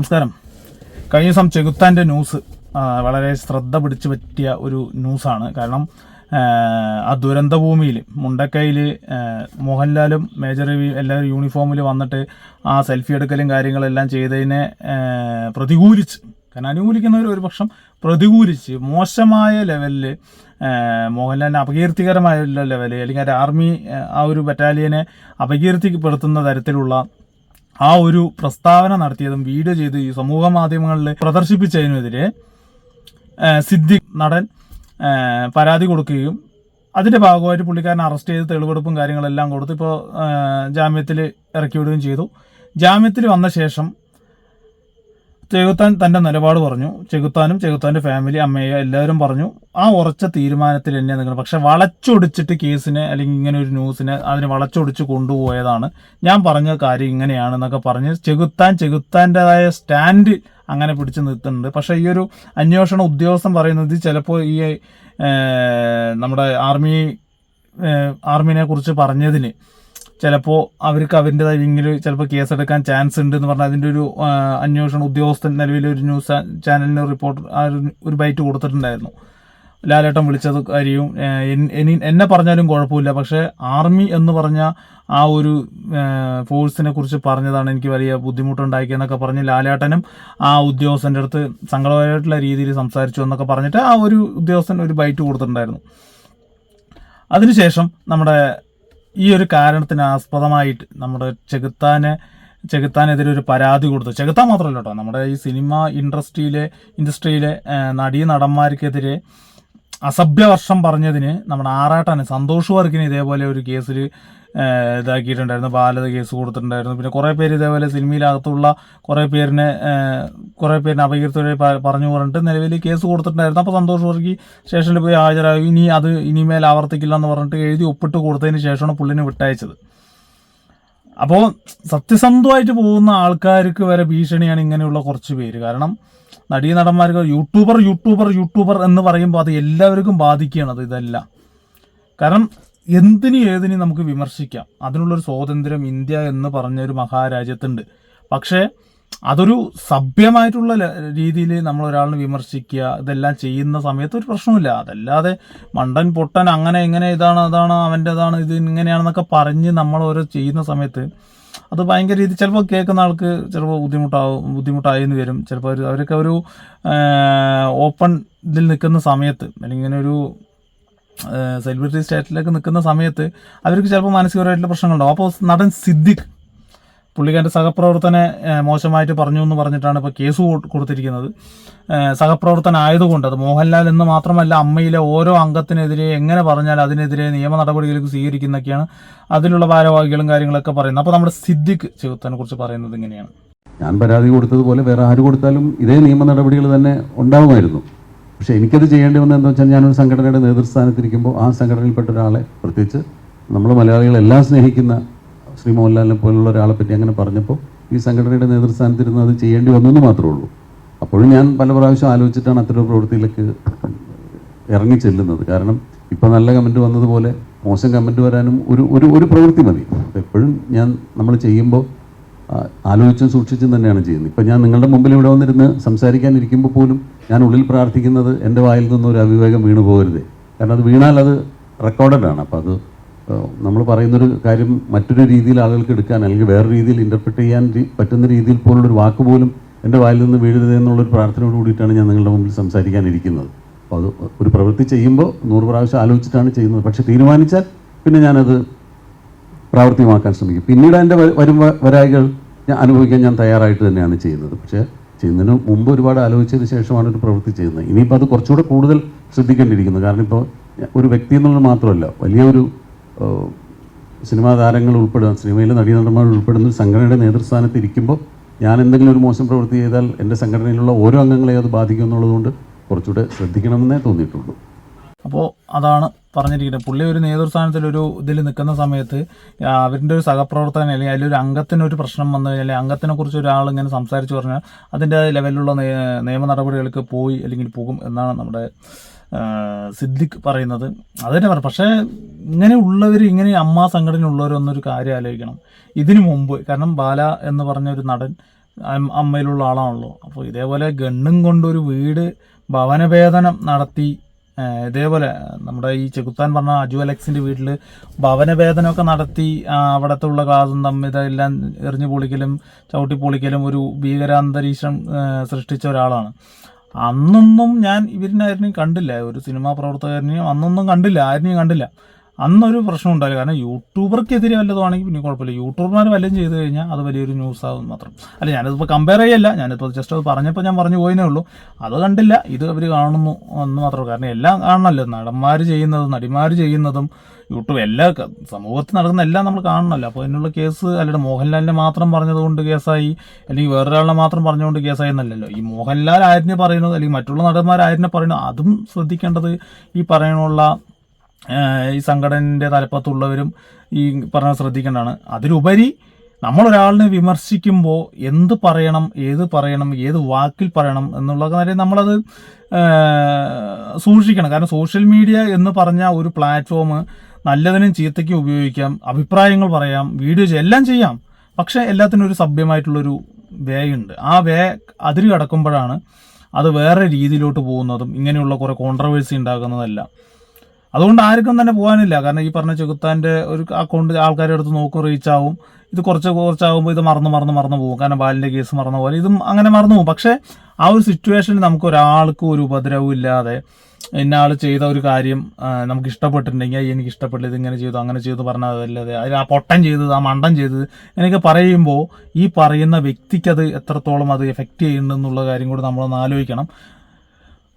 നമസ്കാരം. കഴിഞ്ഞ ദിവസം ചെകുത്താന്റെ ന്യൂസ് വളരെ ശ്രദ്ധ പിടിച്ചു പറ്റിയ ഒരു ന്യൂസാണ്. കാരണം ആ, ദുരന്തഭൂമിയിൽ മുണ്ടക്കയിൽ മോഹൻലാലും മേജർ രവി എല്ലാവരും യൂണിഫോമിൽ വന്നിട്ട് ആ സെൽഫി എടുക്കലും കാര്യങ്ങളെല്ലാം ചെയ്തതിനെ പ്രതികൂലിച്ച് കാരണം അനുകൂലിക്കുന്നവർ ഒരു പക്ഷം പ്രതികൂലിച്ച് മോശമായ ലെവലിൽ മോഹൻലാലിനെ അപകീർത്തികരമായ ലെവലിൽ അല്ലെങ്കിൽ ആർമി ആ ഒരു ബറ്റാലിയനെ അപകീർത്തിപ്പെടുത്തുന്ന തരത്തിലുള്ള ആ ഒരു പ്രസ്താവന നടത്തിയതും വീഡിയോ ചെയ്ത് ഈ സമൂഹ മാധ്യമങ്ങളിൽ പ്രദർശിപ്പിച്ചതിനെതിരെ സിദ്ദിഖ് നടൻ പരാതി കൊടുക്കുകയും അതിന്റെ ഭാഗമായിട്ട് പുള്ളിക്കാരനെ അറസ്റ്റ് ചെയ്ത് തെളിവെടുപ്പും കാര്യങ്ങളെല്ലാം കൊടുത്ത് ഇപ്പോൾ ജാമ്യത്തിൽ ഇറക്കി വിടുകയും ചെയ്തു. ജാമ്യത്തിൽ വന്ന ശേഷം ചെകുത്താൻ തന്റെ നിലപാട് പറഞ്ഞു. ചെകുത്താനും ചെകുത്താന്റെ ഫാമിലി അമ്മയെ എല്ലാവരും പറഞ്ഞു. ആ ഉറച്ച തീരുമാനത്തിൽ തന്നെ നിങ്ങൾ പക്ഷെ വളച്ചൊടിച്ചിട്ട് കേസിനെ അല്ലെങ്കിൽ ഇങ്ങനെ ഒരു ന്യൂസിനെ അതിനെ വളച്ചൊടിച്ച് കൊണ്ടുപോയതാണ്. ഞാൻ പറഞ്ഞ കാര്യം ഇങ്ങനെയാണെന്നൊക്കെ പറഞ്ഞ് ചെകുത്താൻ ചെകുത്താന്റെതായ സ്റ്റാൻഡ് അങ്ങനെ പിടിച്ചു നിർത്തുന്നുണ്ട് പക്ഷേ ഈ ഒരു അന്വേഷണ ഉദ്യോഗസ്ഥൻ പറയുന്നത് ചിലപ്പോൾ ഈ നമ്മുടെ ആർമി ആർമിനെ കുറിച്ച് പറഞ്ഞതിന് ചിലപ്പോൾ അവർക്ക് അവരുടേതായ വിങ്ങിൽ ചിലപ്പോൾ കേസെടുക്കാൻ ചാൻസ് ഉണ്ട് എന്ന് പറഞ്ഞാൽ അതിന്റെ ഒരു അന്വേഷണ ഉദ്യോഗസ്ഥൻ നിലവിൽ ഒരു ന്യൂസ് ചാനലിന് റിപ്പോർട്ട് ഒരു- ബൈറ്റ് കൊടുത്തിട്ടുണ്ടായിരുന്നു. ലാലേട്ടൻ വിളിച്ചത് കാര്യവും എന്നെ പറഞ്ഞാലും കുഴപ്പമില്ല. പക്ഷേ ആർമി എന്ന് പറഞ്ഞ ആ ഒരു ഫോഴ്സിനെ കുറിച്ച് പറഞ്ഞതാണ് എനിക്ക് വലിയ ബുദ്ധിമുട്ടുണ്ടാക്കിയെന്നൊക്കെ പറഞ്ഞ് ലാലേട്ടനും ആ ഉദ്യോഗസ്ഥന്റെ അടുത്ത് സങ്കടപരമായിട്ടുള്ള രീതിയിൽ സംസാരിച്ചു എന്നൊക്കെ പറഞ്ഞിട്ട് ആ ഒരു ഉദ്യോഗസ്ഥൻ ഒരു ബൈറ്റ് കൊടുത്തിട്ടുണ്ടായിരുന്നു. അതിനുശേഷം നമ്മുടെ ഈ ഒരു കാരണത്തിന് ആസ്പദമായിട്ട് നമ്മുടെ ചെകുത്താനെ ചെകുത്താനെതിരെ ഒരു പരാതി കൊടുത്തു. ചെകുത്താൻ മാത്രമല്ല കേട്ടോ നമ്മുടെ ഈ സിനിമ ഇൻഡസ്ട്രിയിലെ ഇൻഡസ്ട്രിയിലെ നടീ നടന്മാർക്കെതിരെ അസഭ്യവർഷം പറഞ്ഞതിന് നമ്മുടെ ആറാട്ടാണ്. സന്തോഷ് വർക്കിന് ഇതേപോലെ ഒരു കേസിൽ ഇതാക്കിയിട്ടുണ്ടായിരുന്നു. ബാലത കേസ് കൊടുത്തിട്ടുണ്ടായിരുന്നു. പിന്നെ കുറേ പേര് ഇതേപോലെ സിനിമയിലകത്തുള്ള കുറേ പേരിനെ കുറേ പേരിനെ അപകീർത്തി പറഞ്ഞു പറഞ്ഞിട്ട് നിലവിൽ കേസ് കൊടുത്തിട്ടുണ്ടായിരുന്നു. അപ്പോൾ സന്തോഷ് വർക്കി സ്റ്റേഷനിൽ പോയി ഹാജരാകും ഇനി അത് ഇനിമേൽ ആവർത്തിക്കില്ല എന്ന് പറഞ്ഞിട്ട് എഴുതി ഒപ്പിട്ട് കൊടുത്തതിന് ശേഷമാണ് പുള്ളിനെ വിട്ടയച്ചത്. അപ്പോൾ സത്യസന്ധമായിട്ട് പോകുന്ന ആൾക്കാർക്ക് വരെ ഭീഷണിയാണ് ഇങ്ങനെയുള്ള കുറച്ച് പേര്. കാരണം നടീ നടന്മാർക്ക് യൂട്യൂബർ യൂട്യൂബർ യൂട്യൂബർ എന്ന് പറയുമ്പോൾ അത് എല്ലാവർക്കും ബാധിക്കുകയാണ് ഇതെല്ലാം. കാരണം എന്തിനും ഏതിനും നമുക്ക് വിമർശിക്കാം. അതിനുള്ളൊരു സ്വാതന്ത്ര്യം ഇന്ത്യ എന്ന് പറഞ്ഞ ഒരു മഹാരാജ്യത്തുണ്ട്. പക്ഷേ അതൊരു സഭ്യമായിട്ടുള്ള രീതിയിൽ നമ്മൾ ഒരാളിനെ വിമർശിക്കുക ഇതെല്ലാം ചെയ്യുന്ന സമയത്ത് ഒരു പ്രശ്നമില്ല അതല്ലാതെ മണ്ടൻ പൊട്ടൻ അങ്ങനെ ഇങ്ങനെ ഇതാണ് അതാണ് അവന്റെതാണ് ഇത് ഇങ്ങനെയാണെന്നൊക്കെ പറഞ്ഞ് നമ്മൾ ഓരോ ചെയ്യുന്ന സമയത്ത് അത് ഭയങ്കര രീതി ചിലപ്പോൾ കേൾക്കുന്ന ആൾക്ക് ചിലപ്പോൾ ബുദ്ധിമുട്ടാവും ബുദ്ധിമുട്ടായെന്ന് വരും. ചിലപ്പോൾ അവർ അവരൊക്കെ ഒരു ഓപ്പൺ ഇതിൽ നിൽക്കുന്ന സമയത്ത് അല്ലെങ്കിൽ ഇങ്ങനെ ഒരു സെലിബ്രിറ്റി സ്റ്റേറ്റിലൊക്കെ നിൽക്കുന്ന സമയത്ത് അവർക്ക് ചിലപ്പോൾ മാനസികപരമായിട്ടുള്ള പ്രശ്നങ്ങളുണ്ടാവും. അപ്പോൾ നടൻ സിദ്ദിഖ് പുള്ളിക്കാരന്റെ സഹപ്രവർത്തനെ മോശമായിട്ട് പറഞ്ഞു എന്ന് പറഞ്ഞിട്ടാണ് ഇപ്പോൾ കേസ് കൊടുത്തിരിക്കുന്നത്. സഹപ്രവർത്തന ആയതുകൊണ്ട് അത് മോഹൻലാൽ എന്ന് മാത്രമല്ല അമ്മയിലെ ഓരോ അംഗത്തിനെതിരെ എങ്ങനെ പറഞ്ഞാൽ അതിനെതിരെ നിയമ നടപടികൾക്ക് സ്വീകരിക്കുന്നൊക്കെയാണ് അതിലുള്ള ഭാരവാഹികളും കാര്യങ്ങളൊക്കെ പറയുന്നത്. അപ്പോൾ നമ്മുടെ സിദ്ദിഖ് ചെകുത്താനെ കുറിച്ച് പറയുന്നത് ഇങ്ങനെയാണ്. ഞാൻ പരാതി കൊടുത്തതുപോലെ വേറെ ആര് കൊടുത്താലും ഇതേ നിയമ നടപടികൾ തന്നെ ഉണ്ടാവുമായിരുന്നു. പക്ഷേ എനിക്കത് ചെയ്യേണ്ടി വന്നത് എന്താ വെച്ചാൽ ഞാനൊരു സംഘടനയുടെ നേതൃസ്ഥാനത്തിരിക്കുമ്പോൾ ആ സംഘടനയിൽപ്പെട്ട ഒരാളെ പ്രത്യേകിച്ച് നമ്മൾ മലയാളികളെല്ലാം സ്നേഹിക്കുന്ന ശ്രീ മോഹൻലാലിനെ പോലുള്ള ഒരാളെ പറ്റി അങ്ങനെ പറഞ്ഞപ്പോൾ ഈ സംഘടനയുടെ നേതൃസ്ഥാനത്തിരുന്ന് അത് ചെയ്യേണ്ടി വന്നു എന്ന് മാത്രമേ ഉള്ളൂ. അപ്പോഴും ഞാൻ പല പ്രാവശ്യം ആലോചിച്ചിട്ടാണ് അത്തരം പ്രവൃത്തിയിലേക്ക് ഇറങ്ങി ചെല്ലുന്നത്. കാരണം ഇപ്പം നല്ല കമന്റ് വന്നതുപോലെ മോശം കമന്റ് വരാനും ഒരു ഒരു ഒരു പ്രവൃത്തി മതി. എപ്പോഴും ഞാൻ നമ്മൾ ചെയ്യുമ്പോൾ ആലോചിച്ചും സൂക്ഷിച്ചും തന്നെയാണ് ചെയ്യുന്നത്. ഇപ്പം ഞാൻ നിങ്ങളുടെ മുമ്പിൽ ഇവിടെ വന്നിരുന്ന് സംസാരിക്കാനിരിക്കുമ്പോൾ പോലും ഞാൻ ഉള്ളിൽ പ്രാർത്ഥിക്കുന്നത് എന്റെ വായിൽ നിന്നൊരു അവിവേകം വീണു പോകരുതേ കാരണം അത് വീണാൽ അത് റെക്കോർഡഡ് ആണ്. അപ്പോൾ അത് നമ്മൾ പറയുന്നൊരു കാര്യം മറ്റൊരു രീതിയിൽ ആളുകൾക്ക് എടുക്കാൻ അല്ലെങ്കിൽ വേറെ രീതിയിൽ ഇന്റർപ്രിറ്റ് ചെയ്യാൻ പറ്റുന്ന രീതിയിൽ പോലുള്ളൊരു വാക്ക് പോലും എന്റെ വായിൽ നിന്ന് വീഴരുത് എന്നുള്ളൊരു പ്രാർത്ഥനയോട് കൂടിയിട്ടാണ് ഞാൻ നിങ്ങളുടെ മുമ്പിൽ സംസാരിക്കാനിരിക്കുന്നത്. അപ്പോൾ അത് ഒരു പ്രവൃത്തി ചെയ്യുമ്പോൾ നൂറ് പ്രാവശ്യം ആലോചിച്ചിട്ടാണ് ചെയ്യുന്നത്. പക്ഷേ തീരുമാനിച്ചാൽ പിന്നെ ഞാനത് പ്രാവർത്തികമാക്കാൻ ശ്രമിക്കും. പിന്നീട് എന്റെ വരും വരായികൾ ഞാൻ അനുഭവിക്കാൻ ഞാൻ തയ്യാറായിട്ട് തന്നെയാണ് ചെയ്യുന്നത്. പക്ഷേ ചെയ്യുന്നതിന് മുമ്പ് ഒരുപാട് ആലോചിച്ചതിന് ശേഷമാണ് ഒരു പ്രവൃത്തി ചെയ്യുന്നത്. ഇനിയിപ്പോൾ അത് കുറച്ചുകൂടെ കൂടുതൽ ശ്രദ്ധിക്കേണ്ടിയിരിക്കുന്നത് കാരണം ഇപ്പോൾ ഒരു വ്യക്തി എന്നുള്ളത് മാത്രമല്ല വലിയൊരു സിനിമാ താരങ്ങൾ ഉൾപ്പെടുന്ന സിനിമയിലെ നടീനടന്മാർ ഉൾപ്പെടുന്ന സംഘടനയുടെ നേതൃസ്ഥാനത്ത് ഇരിക്കുമ്പോൾ ഞാൻ എന്തെങ്കിലും ഒരു മോശം പ്രവൃത്തി ചെയ്താൽ എന്റെ സംഘടനയിലുള്ള ഓരോ അംഗങ്ങളെയും അത് ബാധിക്കും എന്നുള്ളതുകൊണ്ട് കുറച്ചുകൂടെ ശ്രദ്ധിക്കണമെന്നേ തോന്നിയിട്ടുള്ളൂ. അപ്പോൾ അതാണ് പറഞ്ഞിരിക്കുന്നത്. പുള്ളി ഒരു നേതൃസ്ഥാനത്തിൽ ഒരു ഇതിൽ നിൽക്കുന്ന സമയത്ത് അവരിന്റെ ഒരു സഹപ്രവർത്തകൻ അല്ലെങ്കിൽ അതിലൊരു അംഗത്തിന് ഒരു പ്രശ്നം വന്നു കഴിഞ്ഞാൽ അംഗത്തിനെ കുറിച്ച് ഒരാൾ ഇങ്ങനെ സംസാരിച്ചു പറഞ്ഞാൽ അതിന്റെ ലെവലിലുള്ള നിയമ നടപടികൾക്ക് പോയി അല്ലെങ്കിൽ പോകും എന്നാണ് നമ്മുടെ സിദ്ദിഖ് പറയുന്നത്. അത് തന്നെ പറയാം പക്ഷേ ഇങ്ങനെ ഉള്ളവർ ഇങ്ങനെ അമ്മ സംഘടന ഉള്ളവരൊന്നൊരു കാര്യം ആലോചിക്കണം. ഇതിനു മുമ്പ് കാരണം ബാല എന്ന് പറഞ്ഞ ഒരു നടൻ അമ്മയിലുള്ള ആളാണല്ലോ. അപ്പോൾ ഇതേപോലെ ഗണ്ണും കൊണ്ടൊരു വീട് ഭവനഭേദനം നടത്തി ഇതേപോലെ നമ്മുടെ ഈ ചെകുത്താൻ പറഞ്ഞ അജു അലക്സിന്റെ വീട്ടിൽ ഭവനഭേദനമൊക്കെ നടത്തി അവിടത്തെ ഉള്ള ക്ലാസും തമ്മിൽ ഇതെല്ലാം എറിഞ്ഞു പൊളിക്കലും ചവിട്ടി പൊളിക്കലും ഒരു ഭീകരാന്തരീക്ഷം സൃഷ്ടിച്ച ഒരാളാണ്. അന്നൊന്നും ഞാൻ ഇവരിനെ ആരെയും കണ്ടില്ല. ഒരു സിനിമാ പ്രവർത്തകരനെയും അന്നൊന്നും കണ്ടില്ല ആരിനെയും കണ്ടില്ല. അന്നൊരു പ്രശ്നം ഉണ്ടായില്ല. കാരണം യൂട്യൂബർക്കെതിരെ വല്ലതുമാണെങ്കിൽ പിന്നെ കുഴപ്പമില്ല. യൂട്യൂബർമാർ വല്ലതും ചെയ്തു കഴിഞ്ഞാൽ അത് വലിയൊരു ന്യൂസ് ആകും മാത്രം. അല്ല ഞാനിതിപ്പോൾ കമ്പയർ ചെയ്യല്ല. ഞാനിപ്പോൾ ജസ്റ്റ് അത് പറഞ്ഞപ്പോൾ ഞാൻ പറഞ്ഞു പോയിനേ ഉള്ളൂ. അത് കണ്ടില്ല. ഇത് അവർ കാണുന്നു എന്ന് മാത്രമേ കാരണം എല്ലാം കാണണമല്ലോ. നടന്മാർ ചെയ്യുന്നതും നടിമാർ ചെയ്യുന്നതും യൂട്യൂബ് എല്ലാ സമൂഹത്തിൽ നടക്കുന്ന എല്ലാം നമ്മൾ കാണണമല്ലോ. അപ്പോൾ അതിനുള്ള കേസ് അല്ലാണ്ട് മോഹൻലാലിനെ മാത്രം പറഞ്ഞതുകൊണ്ട് കേസായി. അല്ലെങ്കിൽ വേറൊരാളിനെ മാത്രം പറഞ്ഞുകൊണ്ട് കേസായി എന്നല്ലല്ലോ. ഈ മോഹൻലാൽ ആരിനെ പറയുന്നത്? അല്ലെങ്കിൽ മറ്റുള്ള നടന്മാർ ആരിനെ പറയുന്നത്? അതും ശ്രദ്ധിക്കേണ്ടത് ഈ പറയണുള്ള ഈ സംഘടനയുടെ തലപ്പത്തുള്ളവരും ഈ പറഞ്ഞ ശ്രദ്ധിക്കേണ്ടതാണ്. അതിലുപരി നമ്മളൊരാളിനെ വിമർശിക്കുമ്പോൾ എന്ത് പറയണം ഏത് പറയണം ഏത് വാക്കിൽ പറയണം എന്നുള്ള കാര്യം നമ്മളത് സൂക്ഷിക്കണം. കാരണം സോഷ്യൽ മീഡിയ എന്ന് പറഞ്ഞ ഒരു പ്ലാറ്റ്ഫോം നല്ലതിനും ചീത്തയ്ക്കും ഉപയോഗിക്കാം. അഭിപ്രായങ്ങൾ പറയാം വീഡിയോ ചെയ്യാം എല്ലാം ചെയ്യാം. പക്ഷേ എല്ലാത്തിനും ഒരു സഭ്യമായിട്ടുള്ളൊരു വേ ഉണ്ട് ആ വേ അതിര് കടക്കുമ്പോഴാണ് അത് വേറെ രീതിയിലോട്ട് പോകുന്നതും ഇങ്ങനെയുള്ള കുറേ കോൺട്രവേഴ്സി ഉണ്ടാക്കുന്നതെല്ലാം അതുകൊണ്ട് ആർക്കും തന്നെ പോകാനില്ല. കാരണം ഈ പറഞ്ഞ ചെകുത്താന്റെ ഒരു അക്കൗണ്ട് ആൾക്കാരെ അടുത്ത് നോക്കും റീച്ച് ആവും. ഇത് കുറച്ച് കുറച്ചാകുമ്പോൾ ഇത് മറന്ന് മറന്ന് മറന്നു പോകും. കാരണം ബാലിന്റെ കേസ് മറന്ന പോലെ ഇതും അങ്ങനെ മറന്നു പോകും. പക്ഷേ ആ ഒരു സിറ്റുവേഷനിൽ നമുക്ക് ഒരാൾക്കും ഒരു ഉപദ്രവവും ഇല്ലാതെ എന്നെ ആൾ ചെയ്ത ഒരു കാര്യം നമുക്ക് ഇഷ്ടപ്പെട്ടിട്ടുണ്ടെങ്കിൽ "അയ്യ, എനിക്ക് ഇഷ്ടപ്പെട്ടില്ല ഇങ്ങനെ ചെയ്തു അങ്ങനെ ചെയ്തു പറഞ്ഞാൽ അതല്ലാതെ. അതിൽ ആ പൊട്ടൻ ചെയ്തത് ആ മണ്ടൻ ചെയ്തത് എന്നൊക്കെ പറയുമ്പോൾ ഈ പറയുന്ന വ്യക്തിക്ക് അത് എത്രത്തോളം അത് എഫക്റ്റ് ചെയ്യുന്നുണ്ടെന്നുള്ള കാര്യം കൂടി നമ്മളൊന്ന് ആലോചിക്കണം.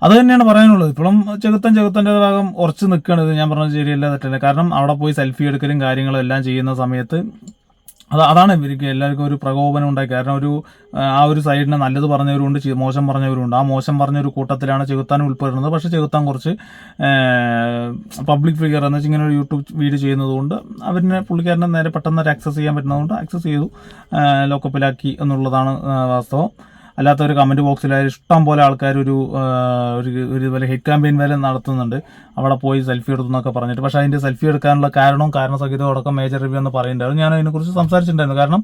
അത് തന്നെയാണ് പറയാനുള്ളത്. ഇപ്പോഴും ചെകുത്തൻ ചെകുത്തന്റെ ഭാഗം ഉറച്ചു നിൽക്കണത് ഞാൻ പറഞ്ഞത് ശരിയല്ല തെറ്റല്ല. കാരണം അവിടെ പോയി സെൽഫി എടുക്കലും കാര്യങ്ങളും എല്ലാം ചെയ്യുന്ന സമയത്ത് അത് അതാണ് ഇവർക്ക് എല്ലാവർക്കും ഒരു പ്രകോപനം ഉണ്ടായി കാരണം ഒരു ആ, ഒരു സൈഡിന് നല്ലത് പറഞ്ഞവരുണ്ട് മോശം പറഞ്ഞവരുണ്ട്. ആ മോശം പറഞ്ഞ ഒരു കൂട്ടത്തിലാണ് ചെകുത്താൻ ഉൾപ്പെടുന്നത്. പക്ഷേ ചെകുത്താൻ കുറച്ച് പബ്ലിക് ഫിഗർ എന്ന് വെച്ചാൽ ഇങ്ങനെ ഒരു യൂട്യൂബ് വീഡിയോ ചെയ്യുന്നതുകൊണ്ട് അവരിനെ പുള്ളിക്കാരനെ നേരെ പെട്ടെന്ന് ആക്സസ് ചെയ്യാൻ പറ്റുന്നതുകൊണ്ട് ആക്സസ് ചെയ്തു ലോക്കപ്പിലാക്കി എന്നുള്ളതാണ് വാസ്തവം. അല്ലാത്ത ഒരു കമന്റ് ബോക്സിലായാലും ഇഷ്ടം പോലെ ആൾക്കാർ ഒരു ഒരു ഇതുപോലെ ഹെഡ് ക്യാമ്പയിൻ വരെ നടത്തുന്നുണ്ട്. അവിടെ പോയി സെൽഫി എടുത്തു എന്നൊക്കെ പറഞ്ഞിട്ട്. പക്ഷേ അതിന്റെ സെൽഫി എടുക്കാനുള്ള കാരണവും കാരണസഹിതവും അടക്കം മേജർ റിവ്യൂ എന്ന് പറയുന്നുണ്ടായിരുന്നു. ഞാൻ അതിനെക്കുറിച്ച് സംസാരിച്ചിട്ടുണ്ടായിരുന്നു. കാരണം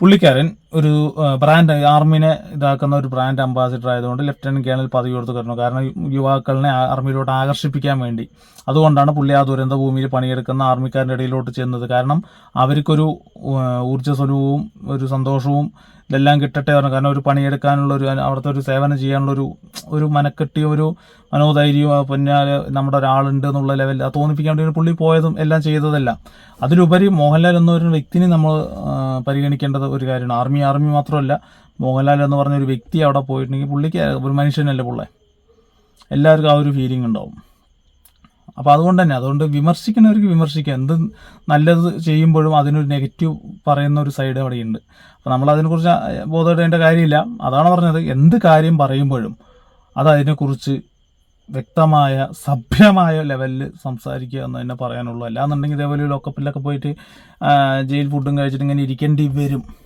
പുള്ളിക്കാരൻ ഒരു ബ്രാൻഡ് ആർമിനെ ഇതാക്കുന്ന ഒരു ബ്രാൻഡ് അംബാസിഡർ ആയതുകൊണ്ട് ലെഫ്റ്റനന്റ് കേണൽ പദവി കൊടുത്ത് കിട്ടണം കാരണം യുവാക്കളെ ആർമിയിലോട്ട് ആകർഷിപ്പിക്കാൻ വേണ്ടി. അതുകൊണ്ടാണ് പുള്ളി ആ ദുരന്ത ഭൂമിയിൽ പണിയെടുക്കുന്ന ആർമിക്കാരുടെ ഇടയിലോട്ട് ചെന്നത്. കാരണം അവർക്കൊരു ഏഹ്, ഊർജസ്വലവും ഒരു സന്തോഷവും ഇതെല്ലാം കിട്ടട്ടെ പറഞ്ഞു. കാരണം ഒരു പണിയെടുക്കാനുള്ള ഒരു അവിടുത്തെ ഒരു സേവനം ചെയ്യാനുള്ള ഒരു ഒരു മനക്കെട്ടിയ ഒരു മനോധൈര്യവും പിന്നെ നമ്മുടെ ഒരാളുണ്ട് എന്നുള്ള ലെവലിൽ അത് തോന്നിപ്പിക്കാൻ വേണ്ടി പുള്ളി പോയതും എല്ലാം ചെയ്തതല്ല. അതിലുപരി മോഹൻലാൽ എന്നൊരു വ്യക്തിനെ നമ്മൾ പരിഗണിക്കേണ്ടത് ഒരു കാര്യമാണ്. ആർമി ആർമി മാത്രമല്ല മോഹൻലാൽ എന്ന് പറഞ്ഞ ഒരു വ്യക്തി അവിടെ പോയിട്ടുണ്ടെങ്കിൽ പുള്ളിക്ക് ഒരു മനുഷ്യനല്ലേ പുള്ളേ? എല്ലാവർക്കും ആ ഒരു ഫീലിംഗ് ഉണ്ടാവും. അപ്പോൾ അതുകൊണ്ട് തന്നെ അതുകൊണ്ട് വിമർശിക്കുന്നവർക്ക് വിമർശിക്കാം. എന്ത് നല്ലത് ചെയ്യുമ്പോഴും അതിനൊരു നെഗറ്റീവ് പറയുന്ന ഒരു സൈഡ് അവിടെയുണ്ട്. അപ്പോൾ നമ്മൾ അതിനെക്കുറിച്ച് ബോധപ്പെടേണ്ട കാര്യമില്ല. അതാണ് പറഞ്ഞത്. എന്ത് കാര്യം പറയുമ്പോഴും അത് അതിനെക്കുറിച്ച് വ്യക്തമായ സഭ്യമായ ലെവലിൽ സംസാരിക്കുക എന്ന് തന്നെ പറയാനുള്ളൂ. അല്ലാന്നുണ്ടെങ്കിൽ ഇതേപോലെ ലോക്കപ്പിലൊക്കെ പോയിട്ട് ജയിൽ ഫുഡും കഴിച്ചിട്ട് ഇങ്ങനെ ഇരിക്കേണ്ടി വരും.